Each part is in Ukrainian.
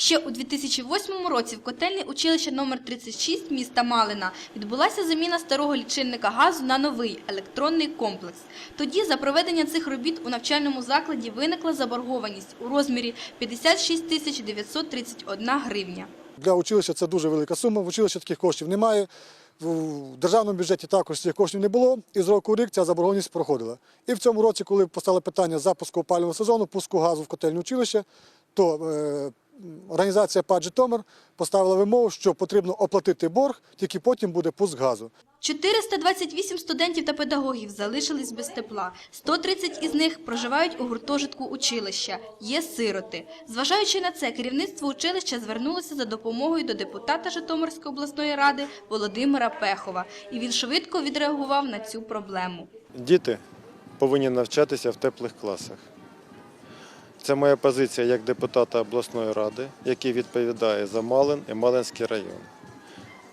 Ще у 2008 році в котельні училища номер 36 міста Малина відбулася заміна старого лічильника газу на новий електронний комплекс. Тоді за проведення цих робіт у навчальному закладі виникла заборгованість у розмірі 56 тисяч 931 гривня. Для училища це дуже велика сума. В училищі таких коштів немає. В державному бюджеті також цих коштів не було, і з року в рік ця заборгованість проходила. І в цьому році, коли постало питання запуску опалювального сезону, пуску газу в котельне училище, то е, організація ПАД «Житомир» поставила вимогу, що потрібно оплатити борг, тільки потім буде пуск газу. 428 студентів та педагогів залишились без тепла. 130 із них проживають у гуртожитку училища. Є сироти. Зважаючи на це, керівництво училища звернулося за допомогою до депутата Житомирської обласної ради Володимира Пехова. І він швидко відреагував на цю проблему. Діти повинні навчатися в теплих класах. Це моя позиція як депутата обласної ради, який відповідає за Малин і Малинський район.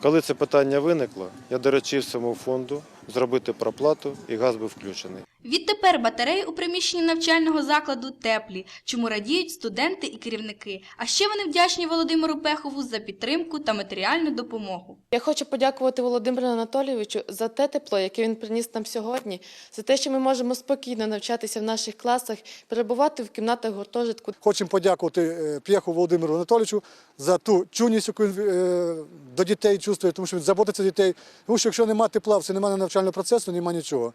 Коли це питання виникло, я доручив цьому фонду зробити проплату і газ був включений. Відтепер батареї у приміщенні навчального закладу теплі, чому радіють студенти і керівники. А ще вони вдячні Володимиру Пехову за підтримку та матеріальну допомогу. Я хочу подякувати Володимиру Анатолійовичу за те тепло, яке він приніс нам сьогодні, за те, що ми можемо спокійно навчатися в наших класах, перебувати в кімнатах гуртожитку. Хочемо подякувати е, П'єху Володимиру Анатолійовичу за ту чуність, яку він е, до дітей чувствує, тому що він заботиться дітей. Тому що якщо немає тепла, все немає навчального процесу, немає нічого.